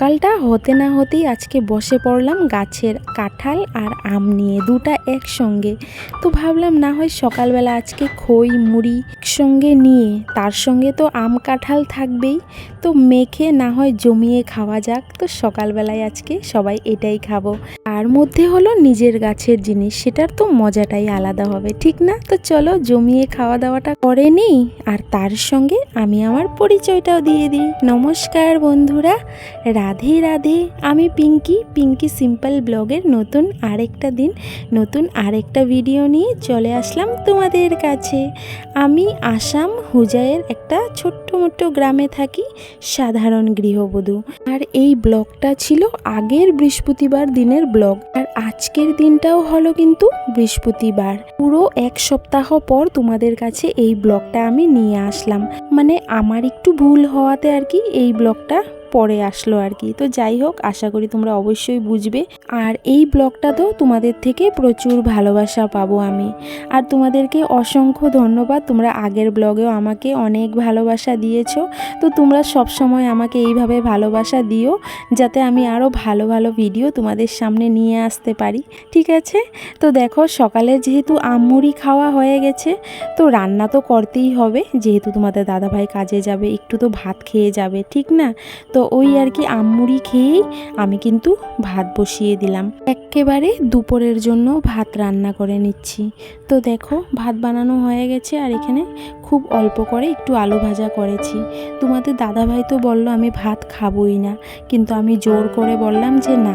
সকালটা হতে না হতেই আজকে বসে পড়লাম গাছের কাঁঠাল আর আম নিয়ে দুটা একসঙ্গে। তো ভাবলাম না হয় সকালবেলা আজকে খই, মুড়ি একসঙ্গে নিয়ে, তার সঙ্গে তো আম কাঁঠাল থাকবেই। তো মেখে না হয় জমিয়ে খাওয়া যাক। তো সকালবেলায় আজকে সবাই এটাই খাব। তার মধ্যে হলো নিজের গাছের জিনিস, সেটার তো মজাটাই আলাদা হবে, ঠিক না? তো চলো জমিয়ে খাওয়া দাওয়াটা করে নিই, আর তার সঙ্গে আমি আমার পরিচয়টাও দিয়ে দিই। নমস্কার বন্ধুরা, রাধে রাধে, আমি পিঙ্কি। পিঙ্কি সিম্পল ব্লগের নতুন আরেকটা দিন, নতুন আরেকটা ভিডিও নিয়ে চলে আসলাম তোমাদের কাছে। আমি আসাম হুজায়ের একটা ছোট্ট মোট্ট গ্রামে থাকি সাধারণ গৃহবধূ। আর এই ব্লগটা ছিল আগের বৃহস্পতিবার দিনের ব্লগ। আর আজকের দিনটাও হলো কিন্তু বৃহস্পতিবার। পুরো এক সপ্তাহ পর তোমাদের কাছে এই ব্লগটা আমি নিয়ে আসলাম। মানে আমার একটু ভুল হওয়াতে আর কি এই ব্লগটা পরে আসলো আর কি। তো যাই হোক, আশা করি তোমরা অবশ্যই বুঝবে। আর এই ব্লগটা তো তোমাদের থেকে প্রচুর ভালোবাসা পাবো আমি। আর তোমাদেরকে অসংখ্য ধন্যবাদ, তোমরা আগের ব্লগেও আমাকে অনেক ভালোবাসা দিয়েছ। তো তোমরা সব সময় আমাকে এইভাবে ভালোবাসা দিও, যাতে আমি আরও ভালো ভালো ভিডিও তোমাদের সামনে নিয়ে আসতে পারি। ঠিক আছে? তো দেখো, সকালে যেহেতু আমমুড়ি খাওয়া হয়ে গেছে, তো রান্না তো করতেই হবে। যেহেতু তোমাদের দাদাভাই কাজে যাবে, একটু তো ভাত খেয়ে যাবে, ঠিক না? তো ওই আর কি আমুড়ি খেয়েই আমি কিন্তু ভাত বসিয়ে দিলাম। একেবারে দুপুরের জন্য ভাত রান্না করে নিচ্ছি। তো দেখো, ভাত বানানো হয়ে গেছে আর এখানে খুব অল্প করে একটু আলু ভাজা করেছি। তোমাদের দাদাভাই তো বলল, আমি ভাত খাবোই না। কিন্তু আমি জোর করে বললাম যে, না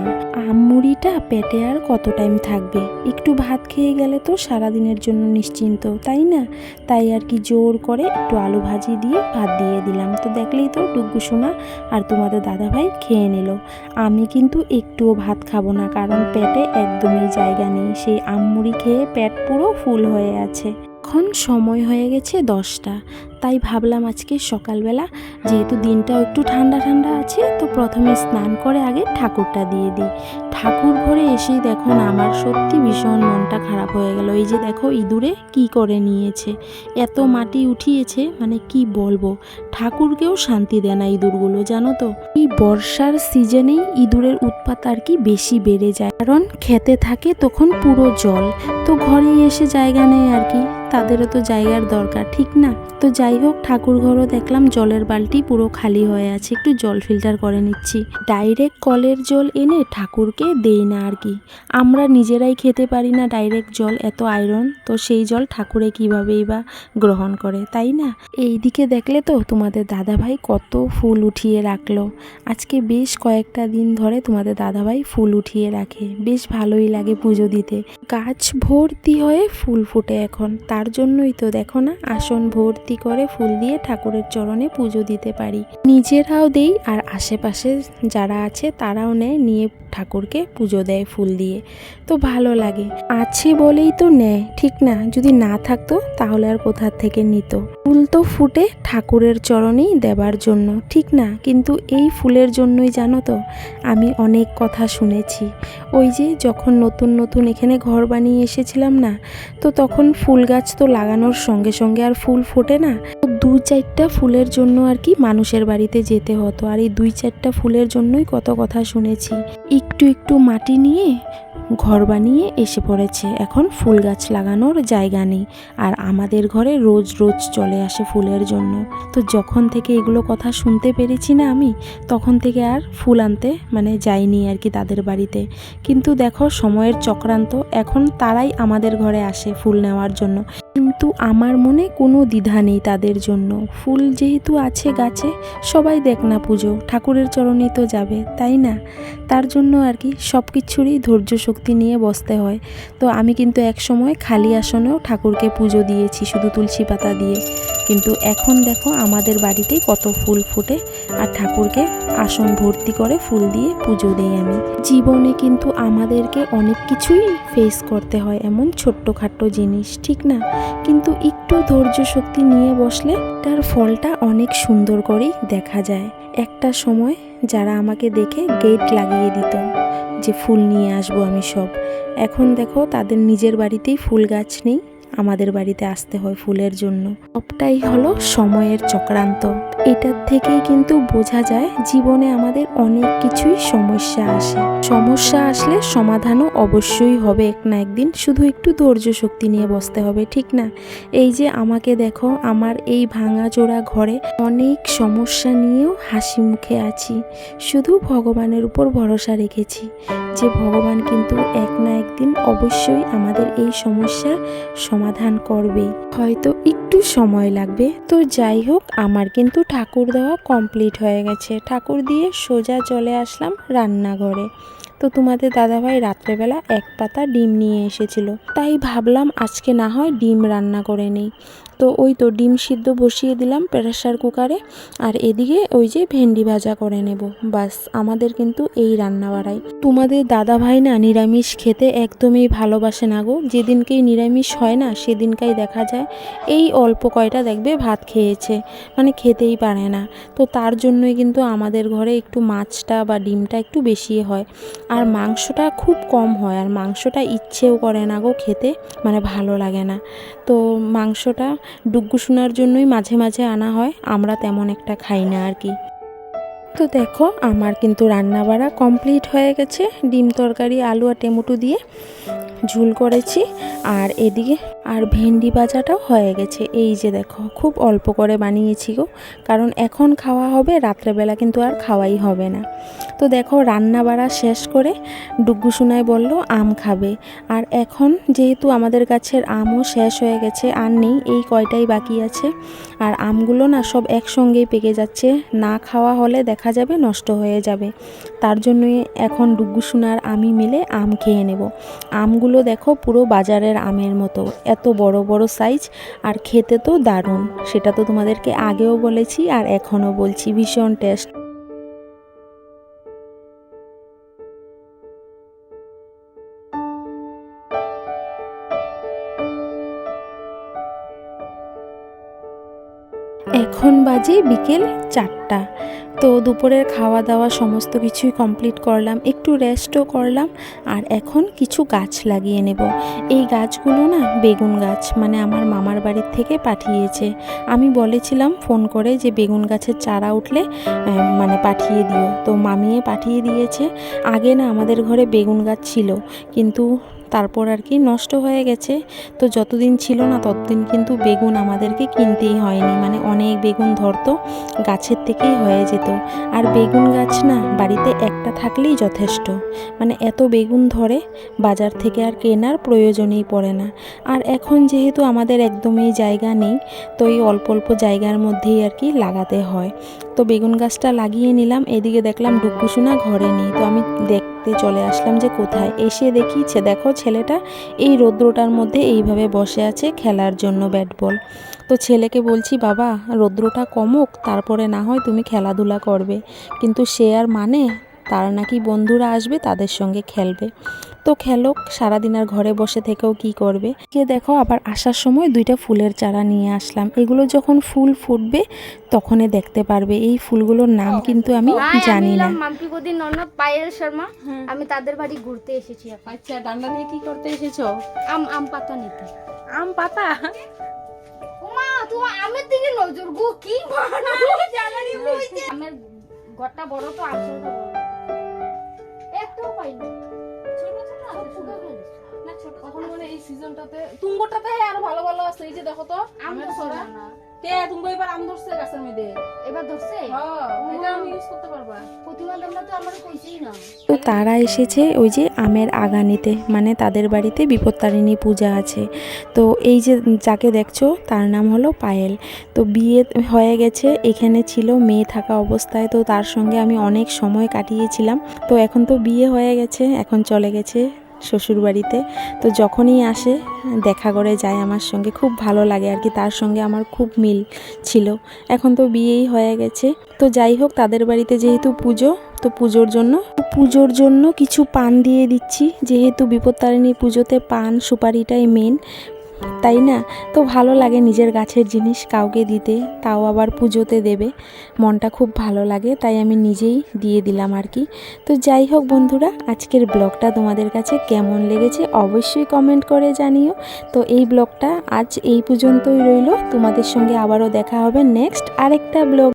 আমমুড়িটা পেটে আর কত টাইম থাকবে? একটু ভাত খেয়ে গেলে তো সারাদিনের জন্য নিশ্চিন্ত, তাই না? তাই আর কি জোর করে একটু আলু ভাজি দিয়ে ভাত দিয়ে দিলাম। তো দেখলেই তো ডুগ্গু সোনা আর তোমাদের দাদাভাই খেয়ে নিল। আমি কিন্তু একটুও ভাত খাব না, কারণ পেটে একদমই জায়গা নেই। সেই আমমুড়ি খেয়ে পেট পুরো ফুল হয়ে আছে। এখন সময় হয়ে গেছে দশটা। তাই ভাবলাম আজকে সকালবেলা, যেহেতু দিনটাও একটু ঠান্ডা ঠান্ডা আছে, তো প্রথমে স্নান করে আগে ঠাকুরটা দিয়ে দিই। ঠাকুর ঘরে এসেই দেখো আমার সত্যি ভীষণ মনটা খারাপ হয়ে গেল। এই যে দেখো ইঁদুরে কি করে নিয়েছে, এত মাটি উঠিয়েছে মানে কি বলব? ঠাকুরকেও শান্তি দেয় না ইঁদুরগুলো, জানো তো? এই বর্ষার সিজনেই ইঁদুরের উৎপাত আর কি বেশি বেড়ে যায়। কারণ খেতে থাকে তখন পুরো জল, তো ঘরেই এসে জায়গা নেয় আর কি। তাদেরও তো জায়গার দরকার, ঠিক না? তো যাই হোক ঠাকুর ঘরও দেখলাম জলের বালতি পুরো খালি হয়ে আছে, একটু জল ফিল্টার করে নিচ্ছি। ডাইরেক্ট কলের জল এনে ঠাকুরকে দেই না আর কি। আমরা নিজেরাই খেতে পারি না ডাইরেক্ট জল, এত আয়রন, তো সেই জল ঠাকুরে কীভাবেই বা গ্রহণ করে, তাই না? এই দিকে দেখলে তো তোমাদের দাদাভাই কত ফুল উঠিয়ে রাখল। আজকে বেশ কয়েকটা দিন ধরে তোমাদের দাদাভাই ফুল উঠিয়ে রাখে, বেশ ভালোই লাগে পুজো দিতে। গাছ ভর্তি হয়ে ফুল ফুটে এখন, তার জন্যই তো দেখো না, আসন ভর্তি করে ফুল দিয়ে ঠাকুরের চরণে পুজো দিতে পারি। নিজেরাও দেই আর আশেপাশে যারা আছে তারাও নেয়, নিয়ে ঠাকুরকে পুজো দেয় ফুল দিয়ে। তো ভালো লাগে। আছে বলেই তো নেয়, ঠিক না? যদি না থাকতো, তাহলে আর কোথা থেকে নিত? ফুল তো ফুটে ঠাকুরের চরণেই দেবার জন্য, ঠিক না? কিন্তু এই ফুলের জন্যই জানো তো, আমি অনেক কথা শুনেছি। ওই যে যখন নতুন নতুন এখানে ঘর বানিয়ে এসেছিলাম না, তো তখন ফুল গাছ তো লাগানোর সঙ্গে সঙ্গে আর ফুল ফোটে না। চারটা ফুলের জন্য আর কি মানুষের বাড়িতে যেতে হতো। আর এই দুই চারটা ফুলের জন্যই কত কথা শুনেছি। একটু একটু মাটি নিয়ে, ঘর বানিয়ে এসে পড়েছে। এখন ফুল গাছ লাগানোর জায়গা নেই। আর আমাদের ঘরে রোজ রোজ চলে আসে ফুলের জন্য। তো যখন থেকে এগুলো কথা শুনতে পেরেছি না আমি, তখন থেকে আর ফুল আনতে মানে যাইনি আর কি তাদের বাড়িতে। কিন্তু দেখো, সময়ের চক্রান্ত। এখন তারাই আমাদের ঘরে আসে ফুল নেওয়ার জন্য। কিন্তু আমার মনে কোনো দ্বিধা নেই তাদের জন্য। ফুল যেহেতু আছে গাছে, সবাই দেখ না পুজো, ঠাকুরের চরণে তো যাবে, তাই না? তার জন্য আর কি সব কিছুরই ধৈর্য শক্তি নিয়ে বসতে হয়। তো আমি কিন্তু এক সময় খালি আসনেও ঠাকুরকে পুজো দিয়েছি, শুধু তুলসী পাতা দিয়ে। কিন্তু এখন দেখো আমাদের বাড়িতেই কত ফুল ফোটে আর ঠাকুরকে আসন ভর্তি করে ফুল দিয়ে পুজো দিই আমি। জীবনে কিন্তু আমাদেরকে অনেক কিছুই ফেস করতে হয়, এমন ছোট্টখাট্ট জিনিস, ঠিক না? কিন্তু একটু ধৈর্য শক্তি নিয়ে বসলে তার ফলটা অনেক সুন্দর করেই দেখা যায়। একটা সময় যারা আমাকে দেখে গেট লাগিয়ে দিত যে ফুল নিয়ে আসব আমি সব। এখন দেখো তাদের নিজের বাড়িতেই ফুল গাছ নেই। আমাদের বাড়িতে আসতে হয় ফুলের জন্য। সবটাই হলো সময়ের চক্রান্ত। এটার থেকেই কিন্তু বোঝা যায় জীবনে আমাদের অনেক কিছুই সমস্যা আসে। সমস্যা আসলে সমাধানও অবশ্যই হবে এক না একদিন। শুধু একটু ধৈর্য শক্তি নিয়ে বসতে হবে, ঠিক না? এই যে আমাকে দেখো, আমার এই ভাঙাচোরা ঘরে অনেক সমস্যা নিয়েও হাসি মুখে আছি। শুধু ভগবানের উপর ভরসা রেখেছি যে ভগবান কিন্তু এক না একদিন অবশ্যই আমাদের এই সমস্যা সমাধান করবে। হয়তো একটু সময় লাগবে। তো যাই হোক, আমার কিন্তু ঠাকুর দেওয়া কমপ্লিট হয়ে গেছে। ঠাকুর দিয়ে সোজা চলে আসলাম রান্নাঘরে। তো তোমাদের দাদাভাই রাত্রেবেলা এক পাতা ডিম নিয়ে এসেছিল। তাই ভাবলাম আজকে না হয় ডিম রান্না করে নেই। তো ওই তো ডিম সিদ্ধ বসিয়ে দিলাম প্রেশার কুকারে আর এদিকে ওই যে ভেন্ডি ভাজা করে নেব। বাস, আমাদের কিন্তু এই রান্না বাড়াই তোমাদের দাদা ভাই না নিরামিষ খেতে একদমই ভালোবাসে না গো। যেদিনকেই নিরামিষ হয় না, সেদিনকাই দেখা যায় এই অল্প কয়টা দেখবে ভাত খেয়েছে মানে খেতেই পারে না। তো তার জন্যই কিন্তু আমাদের ঘরে একটু মাছটা বা ডিমটা একটু বেশি হয়। আর মাংসটা খুব কম হয় আর মাংসটা ইচ্ছেও করে না গো খেতে মানে ভালো লাগে না। তো মাংসটা ডুগ্গু শোনার জন্যই মাঝে মাঝে আনা হয়, আমরা তেমন একটা খাই না আর কি। তো দেখো আমার কিন্তু রান্না বাড়া কমপ্লিট হয়ে গেছে, ডিম তরকারি, আলু আর টমেটো দিয়ে। ঝুল করেছি আর এদিকে আর ভেন্ডি ভাজাটাও হয়ে গেছে। এই যে দেখো, খুব অল্প করে বানিয়েছি গো। কারণ এখন খাওয়া হবে, রাত্রেবেলা কিন্তু আর খাওয়াই হবে না। তো দেখো রান্না বাড়া শেষ করে ডুগ্গু সোনাই বলল, আম খাবে। আর এখন যেহেতু আমাদের গাছের আমও শেষ হয়ে গেছে, আর নেই, এই কয়টাই বাকি আছে। আর আমগুলো না সব একসঙ্গেই পেকে যাচ্ছে। না খাওয়া হলে দেখা যাবে নষ্ট হয়ে যাবে। তার জন্যই এখন ডুগ্গু সোনার আমি মিলে আম খেয়ে নেব। আমগুলো দেখো পুরো বাজারের আমের মতো। এত বড় বড় সাইজ আর খেতে তো দারুণ। সেটা তো তোমাদেরকে আগেও বলেছি আর এখনও বলছি। ভীষণ টেস্ট বাজে বিকেল চারটা। তো দুপুরের খাওয়া দাওয়া সমস্ত কিছুই কমপ্লিট করলাম, একটু রেস্টও করলাম, আর এখন কিছু গাছ লাগিয়ে নেব। এই গাছগুলো না বেগুন গাছ মানে আমার মামার বাড়ির থেকে পাঠিয়েছে। আমি বলেছিলাম ফোন করে যে বেগুন গাছের চারা উঠলে মানে পাঠিয়ে দিও। তো মামিয়ে পাঠিয়ে দিয়েছে। আগে না আমাদের ঘরে বেগুন গাছ ছিল, কিন্তু তারপর আর কি নষ্ট হয়ে গেছে। তো যতদিন ছিল না ততদিন কিন্তু বেগুন আমাদেরকে কিনতেই হয়নি। মানে অনেক বেগুন ধরতো, গাছের থেকেই হয়ে যেত। আর বেগুন গাছ না, বাড়িতে একটা থাকলেই যথেষ্ট। মানে এত বেগুন ধরে, বাজার থেকে আর কেনার প্রয়োজনই পড়ে না। আর এখন যেহেতু আমাদের একদমই জায়গা নেই, তো এই অল্প অল্প জায়গার মধ্যেই আর কি লাগাতে হয়। তো বেগুন গাছটা লাগিয়ে নিলাম, এদিকে দেখলাম ডুকুসুনা ঘরে নেই। তো আমি দেখতে চলে আসলাম যে কোথায়। এসে দেখি, ছে, দেখো ছেলেটা এই রৌদ্রটার মধ্যে এইভাবে বসে আছে খেলার জন্য ব্যাট বল। তো ছেলেকে বলছি, বাবা, রৌদ্রটা কমুক, তারপরে না হয় তুমি খেলাধুলা করবে। কিন্তু সে আর মানে তার নাকি বন্ধুরা আসবে তাদের সঙ্গে খেলবে। তো খেলো সারাদিন আর ঘরে বসে থেকেও কি করবে? কে দেখো আবার আসার সময় দুইটা ফুলের চারা নিয়ে আসলাম। এগুলো যখন ফুল ফুটবে তখনই দেখতে পারবে। এই ফুলগুলোর নাম কিন্তু আমি জানি না। মাম্পি গদির ননদ পায়েল শর্মা। আমি তাদের বাড়ি ঘুরতে এসেছি আচ্ছা ডান্ডা নিয়ে কি করতে এসেছ? আম আম পাতা নিতে। আম পাতা? ওমা তোমার আমের দিকে নজর গো কি আমের গড়টা বড় তো আসলটা পাইনি। ছোট ছোট আছে ফুটো না ছোট মানে এই সিজনটাতে তুঙ্গটাতে আরও ভালো ভালো আছে এই যে দেখো তো আম আমের সরা। তুঙ্গ এবার আম ধরছে গাছের মধ্যে। এবার ধরছে? হ্যাঁ। তো আমার কইছেই না। তো তারা এসেছে ওই যে আমের আগানিতে মানে তাদের বাড়িতে বিপত্তারিণী পূজা আছে। তো এই যে যাকে দেখছ তার নাম হলো পায়েল। তো বিয়ে হয়ে গেছে এখানে ছিল মেয়ে থাকা অবস্থায় তো তার সঙ্গে আমি অনেক সময় কাটিয়েছিলাম। তো এখন তো বিয়ে হয়ে গেছে এখন চলে গেছে শ্বশুর বাড়িতে তো যখনই আসে, দেখা করে যায় আমার সঙ্গে, খুব ভালো লাগে আর কি, তার সঙ্গে আমার খুব মিল ছিল। এখন তো বিয়েই হয়ে গেছে। তো যাই হোক, তাদের বাড়িতে যেহেতু পুজো, তো পুজোর জন্য পুজোর জন্য কিছু পান দিয়ে দিচ্ছি। যেহেতু বিপত্তারিণী পুজোতে পান, সুপারিটাই মেন তাই না? তো ভালো লাগে নিজের গাছের জিনিস কাউকে দিতে, তাও আবার পুজোতে দেবে। মনটা খুব ভালো লাগে, তাই আমি নিজেই দিয়ে দিলাম আর কি। তো যাই হোক বন্ধুরা, আজকের ব্লগটা তোমাদের কাছে কেমন লেগেছে অবশ্যই কমেন্ট করে জানিও। তো এই ব্লগটা আজ এই পর্যন্তই রইল। তোমাদের সঙ্গে আবারও দেখা হবে নেক্সট আরেকটা ব্লগ